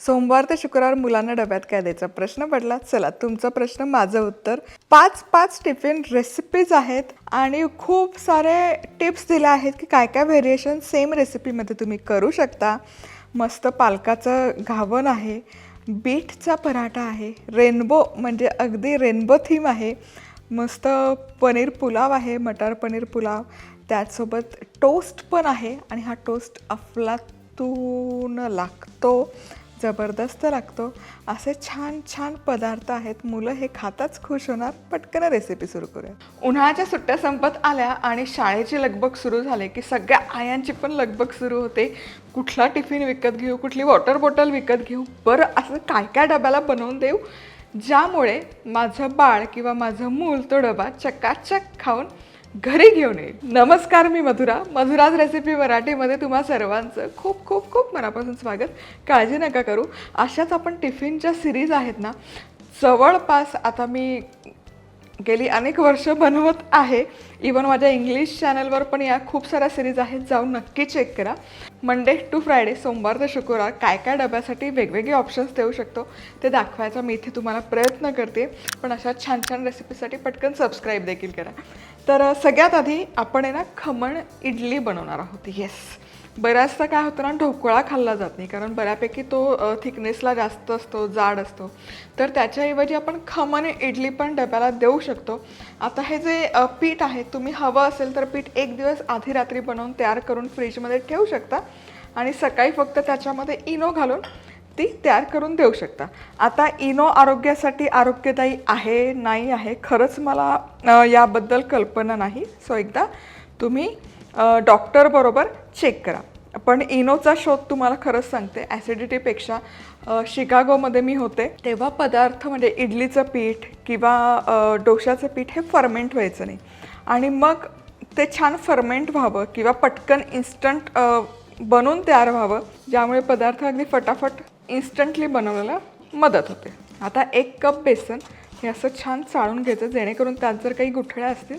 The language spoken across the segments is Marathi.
सोमवार ते शुक्रवार मुलांना डब्यात काय द्यायचा? प्रश्न पडला चला तुमचा प्रश्न माझं उत्तर. पाच पाच टिफिन रेसिपीज आहेत आणि खूप सारे टिप्स दिल्या आहेत की काय काय व्हेरिएशन सेम रेसिपीमध्ये तुम्ही करू शकता. मस्त पालकाचं घावण आहे बीटचा पराठा आहे रेनबो म्हणजे अगदी रेनबो थीम आहे. मस्त पनीर पुलाव आहे मटार पनीर पुलाव. त्याचसोबत टोस्ट पण आहे आणि हा टोस्ट अफलातून लागतो. जबरदस्त लागतो. असे छान छान पदार्थ आहेत. मुलं हे खाताच खुश होणार. पटकन रेसिपी सुरू करूया. उन्हाळ्याच्या सुट्ट्या संपत आल्या आणि शाळेची लगबग सुरू झाले की सगळ्या आयांची पण लगबग सुरू होते. कुठला टिफिन विकत घेऊ? कुठली वॉटर बॉटल विकत घेऊ? बरं असं काय काय डब्याला बनवून देऊ? ज्यामुळे माझं बाळ किंवा माझं मूल तो डबा चकाचक खाऊन घरी घेऊन येईल. नमस्कार मी मधुरा. मधुराज रेसिपी मराठीमध्ये तुम्हा सर्वांचं खूप खूप खूप मनापासून स्वागत. काळजी नका करू. अशाच आपण टिफिनच्या सिरीज आहेत ना जवळपास आता मी गेली अनेक वर्ष बनवत आहे. इवन माझ्या इंग्लिश चॅनलवर पण या खूप साऱ्या सिरीज आहेत जाऊन नक्की चेक करा. मंडे टू फ्रायडे सोमवार ते शुक्रवार काय काय डब्यासाठी वेगवेगळे ऑप्शन्स देऊ शकतो. ते दाखवायचा मी इथे तुम्हाला प्रयत्न करते. पण अशा छान छान रेसिपीसाठी पटकन सबस्क्राईब देखील करा. तर सगळ्यात आधी आपण आहे ना खमण इडली बनवणार आहोत. येस बऱ्याचदा काय होतं ना ढोकळा खाल्ला जात नाही कारण बऱ्यापैकी तो थिकनेसला जास्त असतो जाड असतो. तर त्याच्याऐवजी आपण खमण इडली पण डब्याला देऊ शकतो. आता हे जे पीठ आहे तुम्ही हवं असेल तर पीठ एक दिवस आधी रात्री बनवून तयार करून फ्रीजमध्ये ठेवू शकता. आणि सकाळी फक्त त्याच्यामध्ये इनो घालून ती तयार करून देऊ शकता. आता इनो आरोग्यासाठी आरोग्यदायी आहे नाही आहे खरंच मला याबद्दल कल्पना नाही. सो एकदा तुम्ही डॉक्टरबरोबर चेक करा. पण इनोचा शोध तुम्हाला खरंच सांगते. ॲसिडिटीपेक्षा शिकागोमध्ये मी होते तेव्हा पदार्थ म्हणजे इडलीचं पीठ किंवा डोशाचं पीठ हे फर्मेंट व्हायचं नाही. आणि मग ते छान फर्मेंट व्हावं किंवा पटकन इन्स्टंट बनवून तयार व्हावं ज्यामुळे पदार्थ अगदी फटाफट इन्स्टंटली बनवण्याला मदत होते. आता एक कप बेसन हे असं छान चाळून घ्यायचं जेणेकरून त्यात जर काही गुठळ्या असतील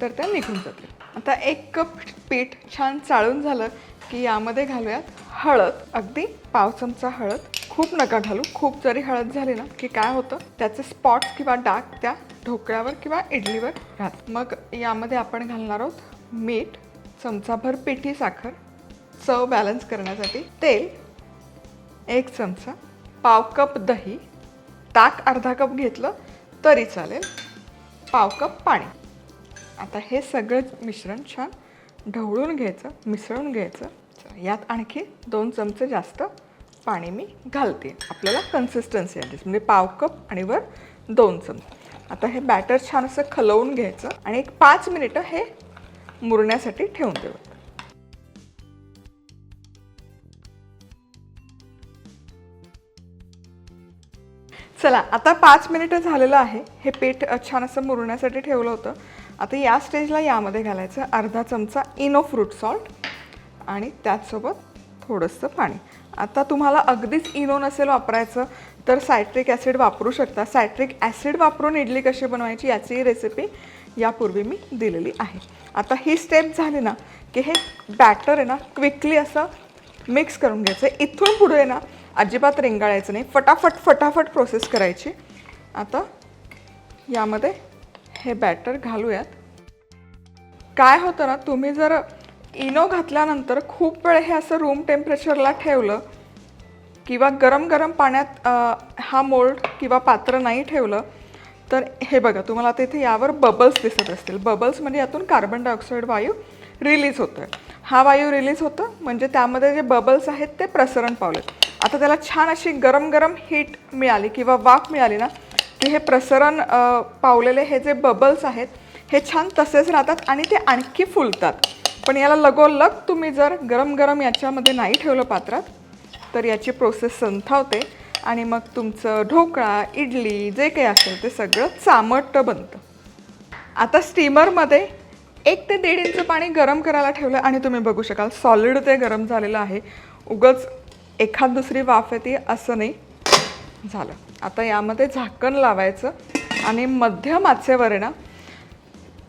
तर त्या निघून जातील. आता एक कप पीठ छान चाळून झालं की यामध्ये घालूयात हळद. अगदी पाव चमचा हळद. खूप नका घालू. खूप जरी हळद झाली ना की काय होतं त्याचे स्पॉट्स किंवा डाग त्या ढोकळ्यावर किंवा इडलीवर राहत मग यामध्ये आपण घालणार आहोत मीठ चमचाभर पिठी साखर चव बॅलन्स करण्यासाठी तेल एक चमचा पाव कप दही. ताक अर्धा कप घेतलं तरी चालेल. पाव कप पाणी. आता हे सगळं मिश्रण छान ढवळून घ्यायचं मिसळून घ्यायचं. यात आणखी दोन चमचे जास्त पाणी मी घालते. आपल्याला कन्सिस्टन्सी आली. म्हणजे पाव कप आणि वर दोन चमचे. आता हे बॅटर छान असं खलवून घ्यायचं आणि एक पाच मिनिटं हे मुरण्यासाठी ठेवून देऊ. चला आता पाच मिनिटं झालेलं आहे. हे पीठ छान असं मुरण्यासाठी ठेवलं होतं. आता या स्टेजला यामध्ये घालायचं अर्धा चमचा इनो फ्रूट सॉल्ट आणि त्याचसोबत थोडंसं पाणी. आता तुम्हाला अगदीच इनो नसेल वापरायचं तर सायट्रिक ॲसिड वापरू शकता. सायट्रिक ॲसिड वापरून इडली कशी बनवायची याची रेसिपी यापूर्वी मी दिलेली आहे. आता ही स्टेप झाली ना की हे बॅटर आहे ना क्विकली असं मिक्स करून घ्यायचं. इथून पुढे आहे ना अजिबात रेंगाळायचं नाही. फटाफट फटाफट प्रोसेस करायची. आता यामध्ये हे बॅटर घालूयात. काय होतं ना तुम्ही जर इनो घातल्यानंतर खूप वेळ हे असं रूम टेम्परेचरला ठेवलं किंवा गरम गरम पाण्यात हा मोल्ड किंवा पात्र नाही ठेवलं तर हे बघा तुम्हाला आता इथे यावर बबल्स दिसत असतील. बबल्स म्हणजे यातून कार्बन डायऑक्साईड वायू रिलीज होतोय. हा वायू रिलीज होतं. म्हणजे त्यामध्ये जे बबल्स आहेत ते प्रसरण पावलेत. आता त्याला छान अशी गरम गरम हीट मिळाली किंवा वाफ मिळाली ना की हे प्रसरण पावलेले हे जे बबल्स आहेत हे छान तसेच राहतात आणि ते आणखी फुलतात. पण याला लगोलग तुम्ही जर गरम गरम याच्यामध्ये नाही ठेवलं पात्रात तर याची प्रोसेस संथावते आणि मग तुमचं ढोकळा इडली जे काही असेल ते सगळं चामट बनतं. आता स्टीमरमध्ये एक ते दीड इंच पाणी गरम करायला ठेवलं आणि तुम्ही बघू शकाल सॉलिड ते गरम झालेलं आहे. उगच एखाद दुसरी वाफ येते असं नाही. झालं. आता यामध्ये झाकण लावायचं आणि मध्यम आचेवर ना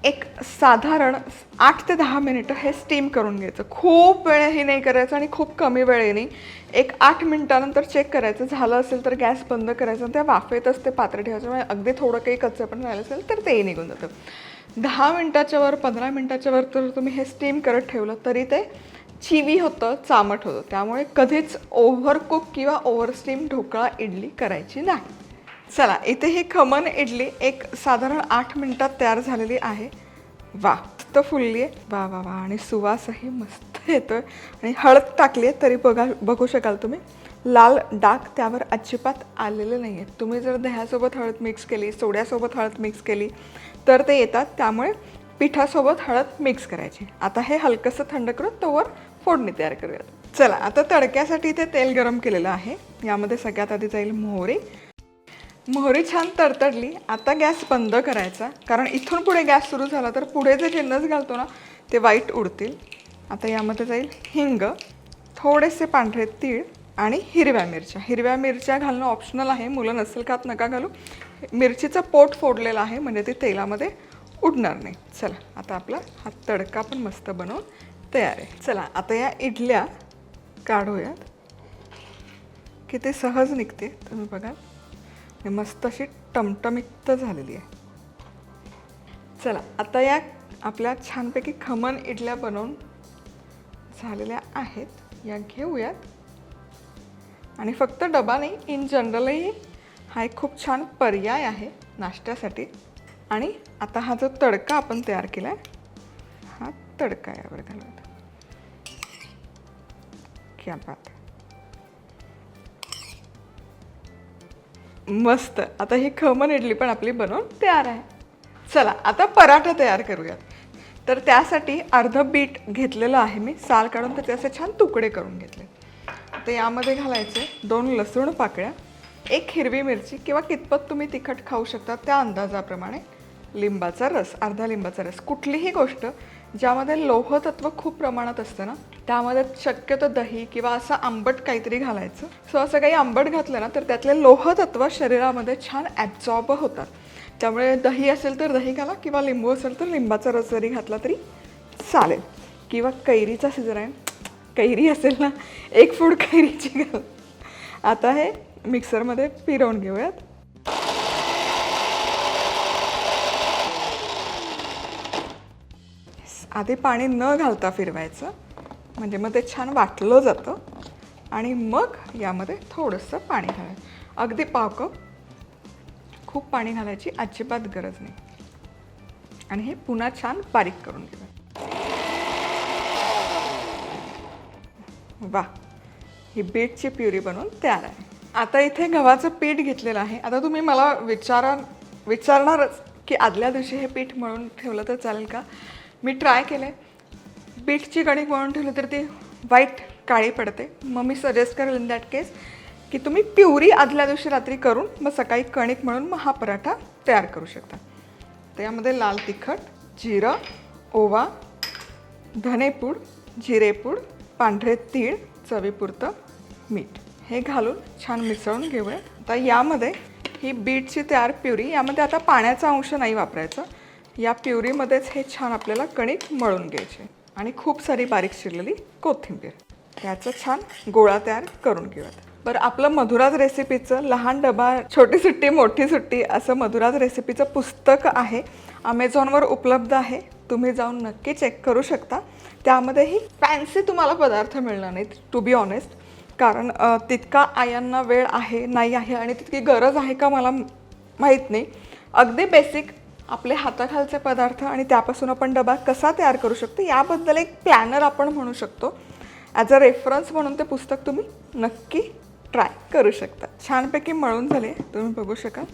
एक साधारण आठ ते दहा मिनिटं हे स्टीम करून घ्यायचं. खूप वेळही नाही करायचं आणि खूप कमी वेळेने एक आठ मिनटानंतर चेक करायचं. झालं असेल तर गॅस बंद करायचं आणि त्या वाफेतच ते पात्र ठेवायचं. म्हणजे अगदी थोडं काही कच्चं पण राहिलं असेल तर तेही निघून जातं. दहा मिनटाच्या वर पंधरा मिनटाच्या वर तर तुम्ही हे स्टीम करत ठेवलं तरी ते चिवी होतं चामट होतं. त्यामुळे कधीच ओव्हरकुक किंवा ओव्हर स्टीम ढोकळा इडली करायची नाही. चला इथे ही खमन इडली एक साधारण आठ मिनटात तयार झालेली आहे. वा मस्त फुलली आहे. वा वा वा आणि सुवासही मस्त येतोय. आणि हळद टाकली आहे तरी बघा बघू शकाल तुम्ही. लाल डाग त्यावर अजिबात आलेले नाही आहेत तुम्ही जर दह्यासोबत हळद मिक्स केली सोड्यासोबत हळद मिक्स केली तर ते येतात त्यामुळे पिठासोबत हळद मिक्स करायची. आता हे हलकंसं थंड करून तोवर फोडणी तयार करूयात. चला आता तडक्यासाठी इथे तेल गरम केलेलं आहे. यामध्ये सगळ्यात आधी जाईल मोहरी. मोहरी छान तडतडली. आता गॅस बंद करायचा. कारण इथून पुढे गॅस सुरू झाला तर पुढे जे जिन्नस घालतो ना ते वाईट उडतील. आता यामध्ये जाईल हिंग थोडेसे पांढरे तीळ आणि हिरव्या मिरच्या. हिरव्या मिरच्या घालणं ऑप्शनल आहे. मुलं नसेल खात नका घालू. मिरचीचं पोट फोडलेलं आहे म्हणजे ते तेलामध्ये उडणार नाही. चला आता आपला हा तडका पण मस्त बनवून तयार आहे. चला आता या इडल्या काढूयात. किती सहज निघते तुम्ही बघाल मस्त अशी टमटमिक्त झालेली आहे. चला आता या आपल्या छानपैकी खमण इडल्या बनवून झालेल्या आहेत. या घेऊयात. आणि फक्त डबा नाही इन जनरलही हा एक खूप छान पर्याय आहे नाश्त्यासाठी. आणि आता हा जो तडका आपण तयार केला आहे हा तडका यावर घालूया क्या बात मस्त. आता ही खमन इडली पण आपली बनवून तयार आहे. चला आता पराठा तयार करूयात. तर त्यासाठी अर्ध बीट घेतलेलं आहे मी. साल काढून त्याचे असे छान तुकडे करून घेतले. तर यामध्ये घालायचे दोन लसूण पाकळ्या. एक हिरवी मिरची किंवा कितपत तुम्ही तिखट खाऊ शकता त्या अंदाजाप्रमाणे लिंबाचा रस अर्धा लिंबाचा रस. कुठलीही गोष्ट ज्यामध्ये लोहतत्व खूप प्रमाणात असतं ना त्यामध्ये शक्यतो दही किंवा असं आंबट काहीतरी घालायचं. सो असं काही आंबट घातलं ना तर त्यातले लोहतत्व शरीरामध्ये छान ॲब्झॉर्ब होतात. त्यामुळे दही असेल तर दही घाला किंवा लिंबू असेल तर लिंबाचा रस जरी घातला तरी चालेल. किंवा कैरीचा सीझन आहे. कैरी असेल ना एक फूड कैरीची घाल. आता हे मिक्सरमध्ये फिरवून घेऊयात. आधी पाणी न घालता फिरवायचं. म्हणजे मग ते छान वाटलं जातं. आणि मग यामध्ये थोडंसं पाणी घालायचं. अगदी पाव कप खूप पाणी घालायची अजिबात गरज नाही. आणि हे पुन्हा छान बारीक करून घेऊया. वा ही बीटची प्युरी बनवून तयार आहे. आता इथे गव्हाचं पीठ घेतलेलं आहे. आता तुम्ही मला विचारा विचारणारच की आदल्या दिवशी हे पीठ मळून ठेवलं तर चालेल का? मी ट्राय केलं आहे कणिक मळून ठेवली तर ती वाईट काळी पडते. मग मी सजेस्ट करेल इन दॅट केस की तुम्ही प्युरी आदल्या दिवशी रात्री करून मग सकाळी कणिक मळून मग हा पराठा तयार करू शकता. त्यामध्ये लाल तिखट जिरं ओवा धनेपूड जिरेपूड पांढरे तीळ चवीपुरतं मीठ. हे घालून छान मिसळून घेऊया. आता यामध्ये ही बीटची तयार प्युरी यामध्ये आता पाण्याचा अंश नाही वापरायचा. या प्युरीमध्येच हे छान आपल्याला कणिक मळून घ्यायचे आणि खूप सारी बारीक चिरलेली कोथिंबीर. याचा छान गोळा तयार करून घेऊयात. बरं आपलं मधुराज रेसिपीचं लहान डबा छोटी सुट्टी मोठी सुट्टी असं मधुराज रेसिपीचं पुस्तक आहे. अमेझॉनवर उपलब्ध आहे. तुम्ही जाऊन नक्की चेक करू शकता. त्यामध्येही फॅन्सी तुम्हाला पदार्थ मिळणार नाहीत टू बी ऑनेस्ट कारण तितका आयांना वेळ आहे नाही आहे आणि तितकी गरज आहे का मला माहीत नाही. अगदी बेसिक आपले हाताखालचे पदार्थ आणि त्यापासून आपण डबा कसा तयार करू शकतो याबद्दल एक प्लॅनर आपण म्हणू शकतो. ॲज अ रेफरन्स म्हणून ते पुस्तक तुम्ही नक्की ट्राय करू शकता. छानपैकी मळून झाले तुम्ही बघू शकाल.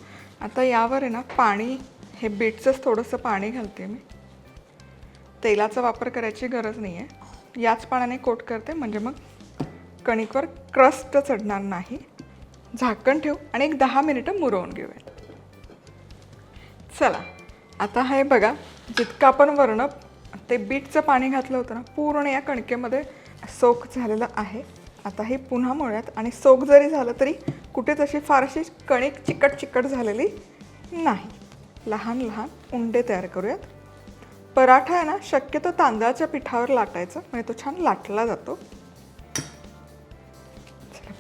आता यावर आहे ना पाणी हे बीटचंच थोडंसं पाणी घालते मी. तेलाचा वापर करायची गरज नाही आहे याच पाण्याने कोट करते म्हणजे मग कणिकवर क्रस्ट चढणार नाही. झाकण ठेवू आणि एक दहा मिनिटं मुरवून घेऊया. चला आता हे बघा जितकं आपण वरणं ते बीटचं पाणी घातलं होतं ना पूर्ण या कणकेमध्ये सोक झालेलं आहे. आता हे पुन्हा मळूयात आणि सोक जरी झालं तरी कुठे तशी फारशी कणिक चिकट चिकट झालेली नाही. लहान लहान उंडे तयार करूयात. पराठा आहे ना शक्यतो तांदळाच्या पिठावर लाटायचं म्हणजे तो छान लाटला जातो.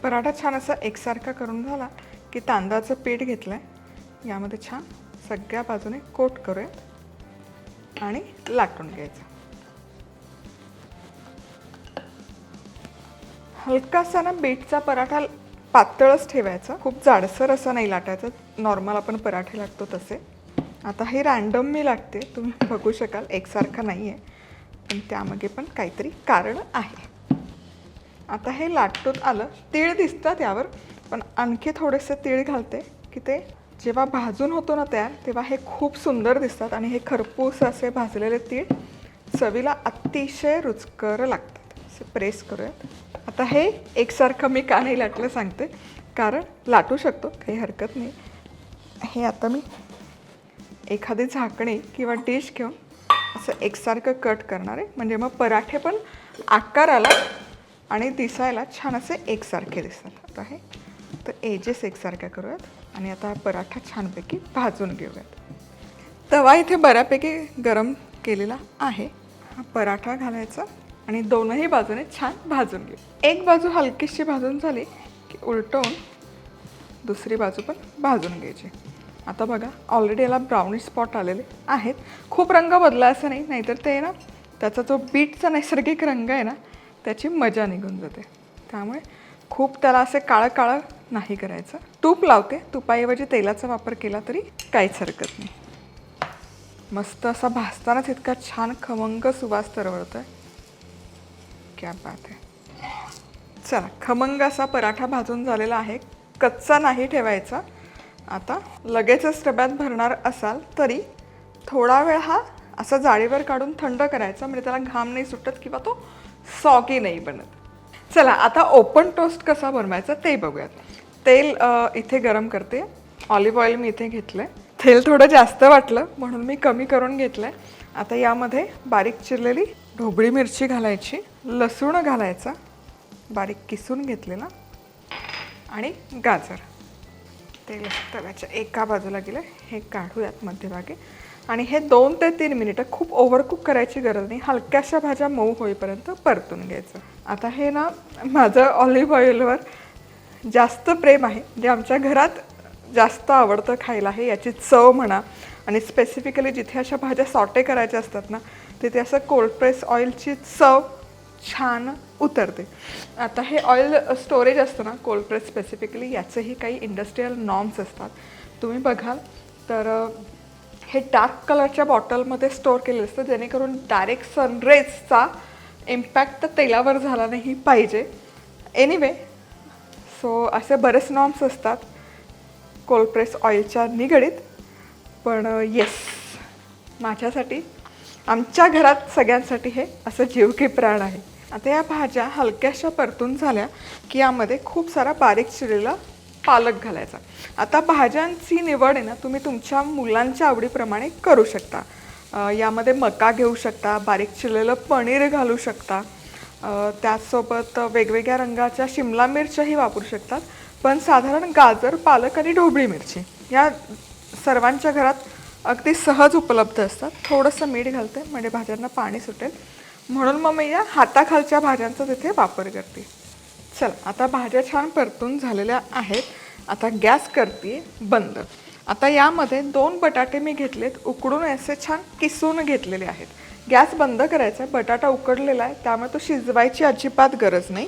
पराठा छान असा एकसारखा करून झाला की तांदळाचं पीठ घेतलं आहे यामध्ये छान सगळ्या बाजूने कोट करूयात आणि लाटून घ्यायचं. हलकासा ना बीटचा पराठा पातळच ठेवायचा. खूप जाडसर असं नाही लाटायचं. नॉर्मल आपण पराठे लाटतो तसे. आता हे रॅन्डम मी लागते तुम्ही बघू शकाल. एकसारखा नाही आहे पण त्यामागे पण काहीतरी कारण आहे. आता हे लाटून आलं. तीळ दिसतात यावर पण आणखी थोडेसे तीळ घालते की ते जेव्हा भाजून होतो ना तयार तेव्हा हे खूप सुंदर दिसतात आणि हे खरपूस असे भाजलेले तीळ चवीला अतिशय रुचकर लागतात. असे प्रेस करूयात. आता हे एकसारखं मी का नाही लाटलं सांगते कारण लाटू शकतो काही हरकत नाही. हे आता मी एखादी झाकणी किंवा डिश घेऊन असं एकसारखं कट करणार आहे. म्हणजे मग पराठे पण आकाराला आणि दिसायला छान असे एकसारखे दिसतात. आता हे तर एजेस एकसारख्या करूयात आणि आता हा पराठा छानपैकी भाजून घेऊयात. तवा इथे बऱ्यापैकी गरम केलेला आहे. हा पराठा घालायचा आणि दोनही बाजूने छान भाजून घेऊ. एक बाजू हलकीशी भाजून झाली की उलटवून दुसरी बाजू पण भाजून घ्यायची. आता बघा ऑलरेडी याला ब्राऊनिश स्पॉट आलेले आहेत. खूप रंग बदला असं नाही नाहीतर ते ना त्याचा जो बीटचा नैसर्गिक रंग आहे ना त्याची मजा निघून जाते. त्यामुळे खूप त्याला असे काळं काळं नाही करायचं. तूप लावते. तुपाऐवजी तेलाचा वापर केला तरी काहीच हरकत नाही. मस्त असा भासतानाच इतका छान खमंग सुवास आहे क्या बात आहे चला खमंग असा पराठा भाजून झालेला आहे. कच्चा नाही ठेवायचा. आता लगेचच डब्यात भरणार असाल तरी थोडा वेळ हा असा जाळीवर काढून थंड करायचा. म्हणजे त्याला घाम नाही सुटत किंवा तो सॉगी नाही बनत. चला आता ओपन टोस्ट कसा बनवायचा ते बघूयात. तेल इथे गरम करते. ऑलिव्ह ऑइल मी इथे घेतलं आहे तेल थोडं जास्त वाटलं म्हणून मी कमी करून घेतलं आहे आता यामध्ये बारीक चिरलेली ढोबळी मिरची घालायची लसूण घालायचा बारीक किसून घेतलेला आणि गाजर. तेल तव्याच्या एका बाजूला गेलं हे काढूयात मध्यभागी. आणि हे दोन ते तीन मिनिटं खूप ओव्हरकुक करायची गरज नाही. हलक्याशा भाज्या मऊ होईपर्यंत परतून घ्यायचं. आता हे ना माझं ऑलिव्ह ऑइलवर जास्त प्रेम आहे. जे आमच्या घरात जास्त आवडतं खायला हे याची चव म्हणा आणि स्पेसिफिकली जिथे अशा भाज्या सॉटे करायच्या असतात ना तिथे असं कोल्ड प्रेस ऑइलची चव छान उतरते. आता हे ऑइल स्टोरेज असतं ना कोल्ड प्रेस स्पेसिफिकली याचेही काही इंडस्ट्रीयल नॉर्म्स असतात. तुम्ही बघाल तर हे डार्क कलरच्या बॉटलमध्ये स्टोअर केलेलं असतं जेणेकरून डायरेक्ट सनरेजचा इम्पॅक्ट तर तेलावर झाला नाही पाहिजे. एनिवे सो असे बरेच नॉर्म्स असतात कोल्ड प्रेस ऑइलच्या निगडीत. पण uh, येस माझ्यासाठी आमच्या घरात सगळ्यांसाठी हे असं जीव की प्राण आहे. आता या भाज्या हलक्याशा परतून झाल्या की यामध्ये खूप सारा बारीक चिरलेला पालक घालायचा. आता भाज्यांची निवड आहे ना तुम्ही तुमच्या मुलांच्या आवडीप्रमाणे करू शकता. यामध्ये मका घेऊ शकता बारीक चिरलेलं पनीर घालू शकता. त्याचसोबत वेगवेगळ्या रंगाच्या शिमला मिरच्याही वापरू शकतात. पण साधारण गाजर पालक आणि ढोबळी मिरची या सर्वांच्या घरात अगदी सहज उपलब्ध असतात. थोडंसं मीठ घालते म्हणजे भाज्यांना पाणी सुटेल. म्हणून मग मी या हाताखालच्या भाज्यांचा तिथे वापर करते. चला आता भाज्या छान परतून झालेल्या आहेत. आता गॅस करते बंद. आता यामध्ये दोन बटाटे मी घेतलेत उकडून असे छान किसून घेतलेले आहेत. गॅस बंद करायचा आहे बटाटा उकडलेला आहे त्यामुळे तो शिजवायची अजिबात गरज नाही.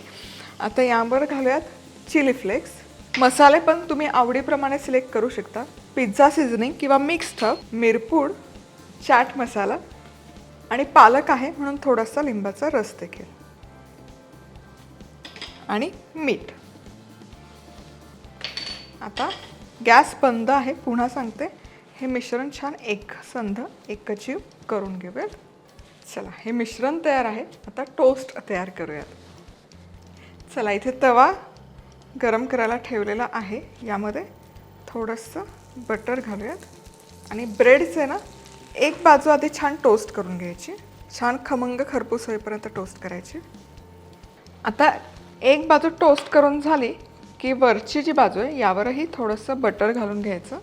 आता यावर घालूयात चिली फ्लेक्स. मसाले पण तुम्ही आवडीप्रमाणे सिलेक्ट करू शकता. पिझ्झा सिझनिंग किंवा मिक्स हब मिरपूड चाट मसाला आणि पालक आहे म्हणून थोडासा लिंबाचा रस देखील. आणि मीठ. आता गॅस बंद आहे पुन्हा सांगते. हे मिश्रण छान एकसंध एकजीव करून घेऊयात. चला हे मिश्रण तयार आहे. आता टोस्ट तयार करूयात. चला इथे तवा गरम करायला ठेवलेला आहे. यामध्ये थोडंसं बटर घालूयात. आणि ब्रेडचे ना एक बाजू आधी छान टोस्ट करून घ्यायची. छान खमंग खरपूस होईपर्यंत टोस्ट करायची. आता एक बाजू टोस्ट करून झाली की वरची जी बाजू आहे यावरही थोडंसं बटर घालून घ्यायचं.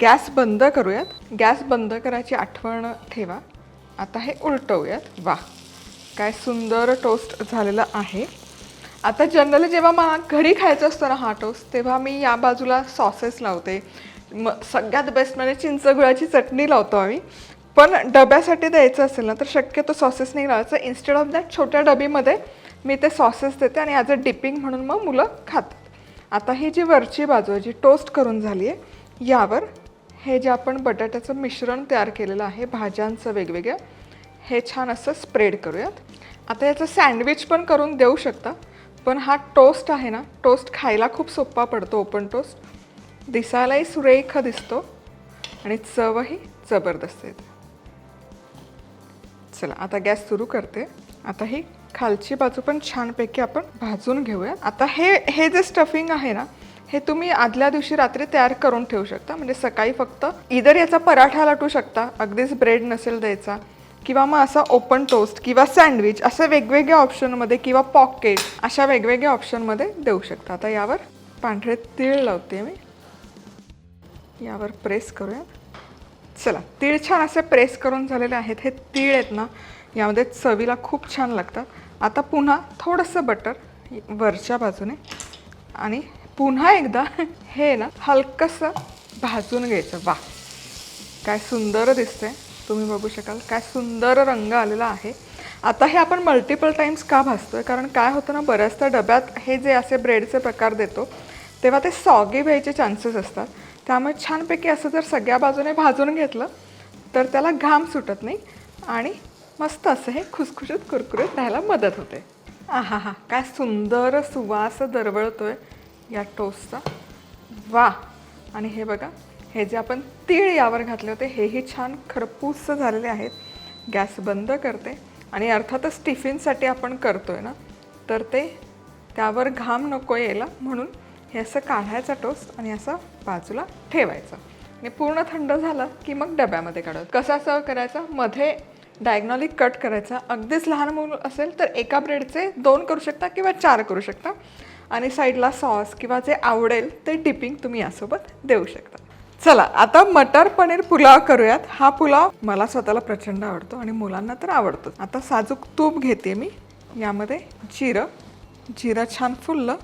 गॅस बंद करूयात. गॅस बंद करायची आठवण ठेवा. आता हे उलटवूयात. वा काय सुंदर टोस्ट झालेला आहे. आता जनरली जेव्हा मला घरी खायचं असतं ना हा टोस्ट तेव्हा मी या बाजूला सॉसेस लावते. म सगळ्यात बेस्ट म्हणजे चिंचगुळाची चटणी लावतो आम्ही. पण डब्यासाठी द्यायचं असेल ना तर शक्यतो सॉसेस नाही लावायचं. इन्स्टेड ऑफ दॅट छोट्या डबीमध्ये मी ते सॉसेस देते आणि ॲज अ डिपिंग म्हणून मग मुलं खातात. आता ही जी वरची बाजू आहे जी टोस्ट करून झाली आहे यावर हे जे आपण बटाट्याचं मिश्रण तयार केलेलं आहे भाज्यांचं वेगवेगळ्या हे छान असं स्प्रेड करूयात. आता याचं सँडविच पण करून देऊ शकता पण हा टोस्ट आहे ना टोस्ट खायला खूप सोपा पडतो ओपन टोस्ट दिसायलाही सुरेख दिसतो आणि चवही जबरदस्त येते. चला आता गॅस सुरू करते. आता ही खालची बाजू पण छानपैकी आपण भाजून घेऊया. आता हे हे जे स्टफिंग आहे ना हे तुम्ही आदल्या दिवशी रात्री तयार करून ठेवू शकता. म्हणजे सकाळी फक्त इधर याचा पराठा लाटू शकता अगदीच ब्रेड नसेल द्यायचा किंवा मग असा ओपन टोस्ट किंवा सँडविच असे वेगवेगळ्या ऑप्शनमध्ये किंवा पॉकेट अशा वेगवेगळ्या ऑप्शनमध्ये देऊ शकता. आता यावर पांढरे तीळ लावते मी. यावर प्रेस करूया. चला तीळ छान असे प्रेस करून झालेले आहेत. हे तीळ आहेत ना यामध्ये चवीला खूप छान लागतात. आता पुन्हा थोडंसं बटर वरच्या बाजूने. आणि पुन्हा एकदा हे ना हलकंसं भाजून घ्यायचं. वा काय सुंदर दिसतंय. तुम्ही बघू शकाल काय सुंदर रंग आलेला आहे. आता हे आपण मल्टिपल टाइम्स का भाजतोय? कारण काय होतं ना बऱ्याचदा डब्यात हे जे असे ब्रेडचे प्रकार देतो तेव्हा ते सॉगी व्हायचे चान्सेस असतात. त्यामुळे छानपैकी असं जर सगळ्या बाजूने भाजून घेतलं तर त्याला घाम सुटत नाही. आणि मस्त असं हे खुसखुशीत कुरकुरीत राहायला मदत होते. आहा हा. काय सुंदर सुवास दरवळतो आहे या टोस्टचा. वा. आणि हे बघा हे जे आपण तीळ यावर घातले होते हेही छान खरपूस झालेले आहेत. गॅस बंद करते. आणि अर्थातच टिफिनसाठी आपण करतो आहे ना तर ते त्यावर घाम नको यायला म्हणून हे असं काढायचा टोस्ट आणि असं बाजूला ठेवायचं. आणि पूर्ण थंड झालं की मग डब्यामध्ये काढायचं. कसा सर्व करायचा? मध्ये डायग्नॉली कट करायचा. अगदीच लहान मूल असेल तर एका ब्रेडचे दोन करू शकता किंवा चार करू शकता. आणि साईडला सॉस किंवा जे आवडेल ते डिपिंग तुम्ही यासोबत देऊ शकता. चला आता मटर पनीर पुलाव करूयात. हा पुलाव मला स्वतःला प्रचंड आवडतो आणि मुलांना तर आवडतो आता साजूक तूप घेते मी. यामध्ये जिरं जिरं छान फुललं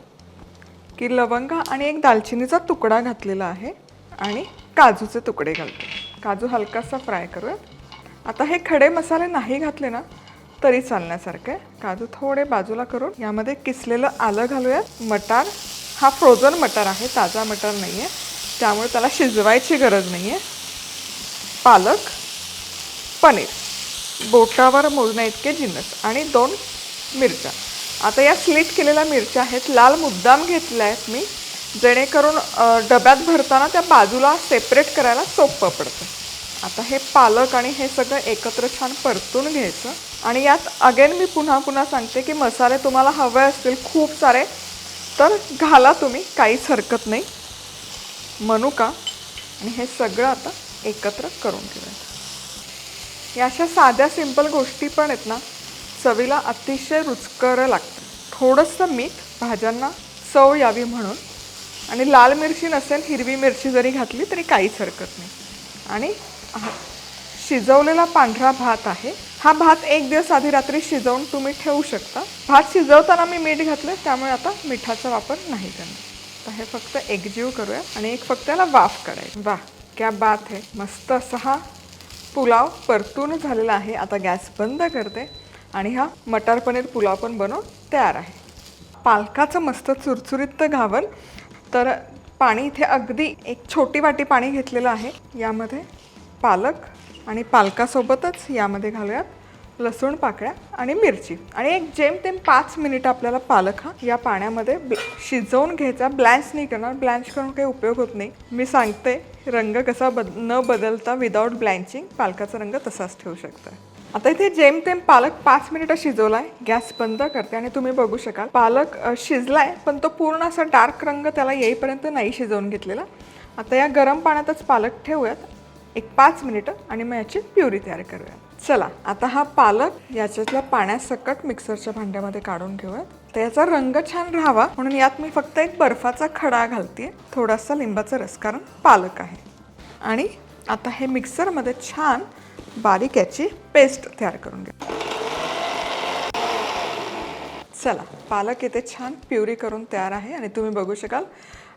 की लवंगा आणि एक दालचिनीचा तुकडा घातलेला आहे आणि काजूचे तुकडे घालते. काजू हलकासा फ्राय करूयात. आता हे खडे मसाले नाही घातले ना तरी चालण्यासारखे काजू थोडे बाजूला करून यामध्ये किसलेलं आलं घालूयात. मटार हा फ्रोझन मटार आहे ताजा मटार नाही आहे त्यामुळे त्याला शिजवायची गरज नाही आहे पालक पनीर. बोटावर मोजण्या इतके जिन्नस आणि दोन मिरच्या. आता या स्लिट केलेल्या मिरच्या आहेत. लाल मुद्दाम घेतल्या आहेत मी. जेणेकरून डब्यात भरताना त्या बाजूला सेपरेट करायला सोपं पडतं. आता हे पालक आणि हे सगळं एकत्र छान परतून घ्यायचं. आणि यात अगेन मी पुन्हा पुन्हा सांगते की मसाले तुम्हाला हवे असतील खूप सारे तर घाला तुम्ही काहीच हरकत नाही. मनुका आणि हे सगळं आता एकत्र करून घेऊया या अशा साध्या सिंपल गोष्टी पण आहेत ना चवीला अतिशय रुचकर लागतं थोडंसं मीठ भाज्यांना चव यावी म्हणून. आणि लाल मिरची नसेल हिरवी मिरची जरी घातली तरी काहीच हरकत नाही. आणि शिजवलेला पांढरा भात आहे. हा भात एक दिवस आधी रात्री शिजवून तुम्ही ठेवू शकता. भात शिजवताना मी मीठ घातलं त्यामुळे आता मिठाचा वापर नाही करणार. तर हे फक्त एकजीव करूया आणि एक फक्त याला वाफ काढायची. वा क्या बात आहे मस्त असा हा पुलाव परतून झालेला आहे. आता गॅस बंद करते आणि हा मटार पनीर पुलाव पण बनवून तयार आहे. पालकाचं मस्त चुरचुरीत घावन. तर पाणी इथे अगदी एक छोटी वाटी पाणी घेतलेलं आहे. यामध्ये पालक आणि पालकासोबतच यामध्ये घालूयात लसूण पाकळ्या आणि मिरची. आणि एक जेमतेम पाच मिनिटं आपल्याला पालक हा या पाण्यामध्ये शिजवून घ्यायचा. ब्लॅन्च नाही करणार. ब्लॅन्च करून काही उपयोग होत नाही. मी सांगते रंग कसा बद न बदलता विदाऊट ब्लँचिंग पालकाचा रंग तसाच ठेवू शकता. आता इथे जेमतेम पालक पाच मिनिटं शिजवलाय. गॅस बंद करते आणि तुम्ही बघू शकाल. पालक शिजला शिजलाय पण तो पूर्ण असा डार्क रंग त्याला येईपर्यंत नाही शिजवून घेतलेला. आता या गरम पाण्यातच पालक ठेवूयात. एक पाच मिनिटं आणि मग याची प्युरी तयार करूया. चला आता हा पालक याच्यातल्या पाण्यासकट मिक्सरच्या भांड्यामध्ये काढून घेऊयात. तर याचा रंग छान राहावा म्हणून यात मी फक्त एक बर्फाचा खडा घालते थोडासा लिंबाचा रस कारण पालक आहे. आणि आता हे मिक्सरमध्ये छान बारीक याची पेस्ट तयार करून घ्या चला पालक इथे छान प्युरी करून तयार आहे आणि तुम्ही बघू शकाल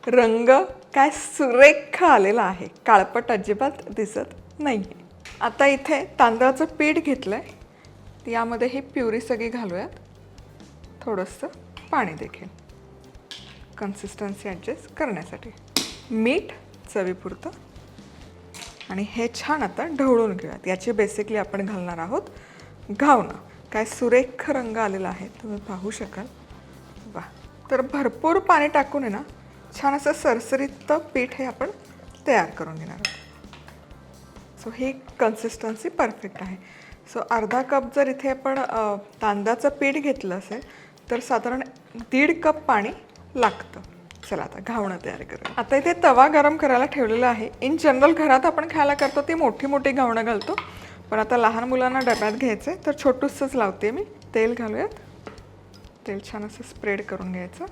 रंग काय सुरेख आलेला आहे. काळपट अजिबात दिसत नाही आता इथे तांदळाचं पीठ घेतलं आहे यामध्ये ही प्युरी सगळी घालूयात. थोडंसं पाणी देखील. कन्सिस्टन्सी ॲडजस्ट करण्यासाठी. मीठ चवीपुरतं. आणि हे छान आता ढवळून घेऊयात. याची बेसिकली आपण घालणार आहोत घावणं. काय सुरेख रंग आलेला आहे तुम्ही पाहू शकाल. वा तर भरपूर पाणी टाकून आहे ना छान असं सरसरीत पीठ हे आपण तयार करून घेणार आहोत. सो ही कन्सिस्टन्सी परफेक्ट आहे. सो अर्धा कप जर इथे आपण तांदळाचं पीठ घेतलं असेल तर साधारण दीड कप पाणी लागतं. चला आता घावणं तयार करूया. आता इथे तवा गरम करायला ठेवलेला आहे. इन जनरल घरात आपण खायला करतो ती मोठी मोठी घावणं घालतो. पण आता लहान मुलांना डब्यात घ्यायचं आहे तर छोटूसच लावते मी. तेल घालूयात. तेल छान असं स्प्रेड करून घ्यायचं.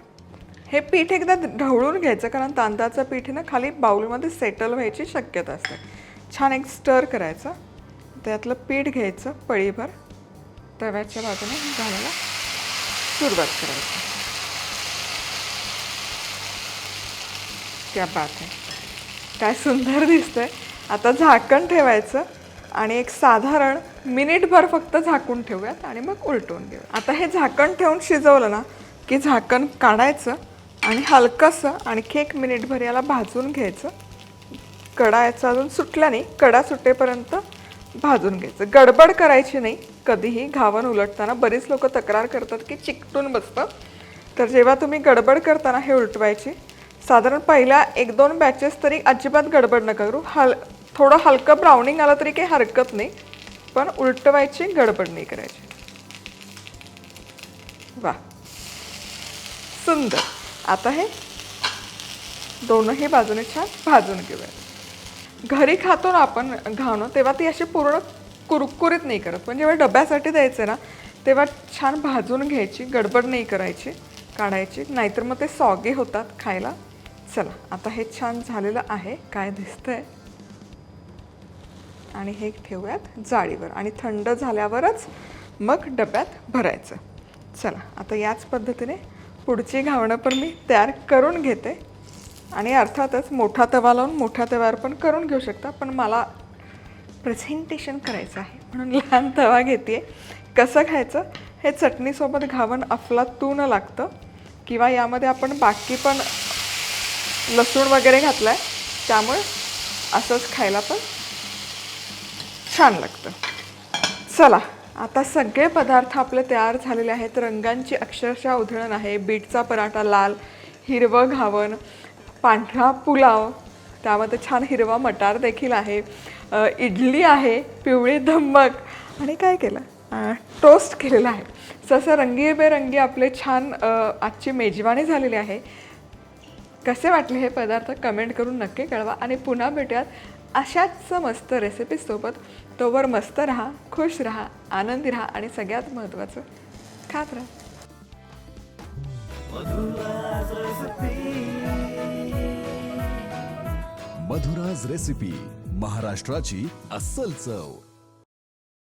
हे पीठ एकदा ढवळून घ्यायचं कारण तांदळाचं पीठ आहे ना खाली बाउलमध्ये सेटल व्हायची शक्यता असते. छान एक स्टर करायचं. त्यातलं पीठ घ्यायचं पळीभर. तव्याच्या बाजूने घालायला सुरुवात करायची. त्या बात आहे काय सुंदर दिसतंय. आता झाकण ठेवायचं आणि एक साधारण मिनिटभर फक्त झाकून ठेवूयात आणि मग उलटवून घेऊया आता हे झाकण ठेवून शिजवलं ना की झाकण काढायचं आणि हलकंसं आणखी एक मिनिटभर याला भाजून घ्यायचं. कडा याचा अजून सुटला नाही. कडा सुटेपर्यंत भाजून घ्यायचं. गडबड करायची नाही. कधीही घावन उलटताना बरीच लोक तक्रार करतात की चिकटून बसतं. तर जेव्हा तुम्ही गडबड करताना हे उलटवायची साधारण पहिल्या एक दोन बॅचेस तरी अजिबात गडबड नका करू. हल थोडं हलकं ब्राउनिंग आलं तरी काही हरकत नाही. पण उलटवायची गडबड नाही करायची. वा सुंदर. आता हे दोनही बाजूने छान भाजून घेऊया. घरी खातो ना आपण घावणं तेव्हा ती अशी पूर्ण कुरकुरीत नाही करत. पण जेव्हा डब्यासाठी द्यायचं ना तेव्हा छान भाजून घ्यायची गडबड नाही करायची काढायची. नाहीतर मग ते सॉगे होतात खायला. चला आता हे छान झालेलं आहे काय दिसतंय? आणि हे ठेवूयात जाळीवर. आणि थंड झाल्यावरच मग डब्यात भरायचं. चला आता याच पद्धतीने पुढची घावणं पण मी तयार करून घेते. आणि अर्थातच मोठा तवा लावून मोठ्या तव्यावर पण करून घेऊ शकता पण मला प्रेझेंटेशन करायचं आहे. म्हणून लहान तवा घेते कसं खायचं? हे चटणीसोबत घावण अफलातून लागतं. किंवा यामध्ये आपण बाकी पण लसूण वगैरे घातला आहे त्यामुळे असंच खायला पण छान लागतं. चला. आता सगळे पदार्थ आपले तयार झालेले आहेत. रंगांची अक्षरशः उधळण आहे. बीटचा पराठा लाल हिरवं घावण पांढरा पुलाव त्यामध्ये छान हिरवा मटार देखील आहे. इडली आहे पिवळी धम्मक आणि काय केलं? टोस्ट केलेला आहे. जसं रंगीबेरंगी आपले छान आजची मेजवानी झालेली आहे. कसे वाटले हे पदार्थ? कमेंट करून नक्की कळवा. आणि पुन्हा भेटूयात अशाच मस्त रेसिपीसोबत तोवर मस्त राहा खुश राहा आनंदी राहा आणि सगळ्यात महत्त्वाचं खात राहा. मधुराज रेसिपी महाराष्ट्राची अस्सल चव.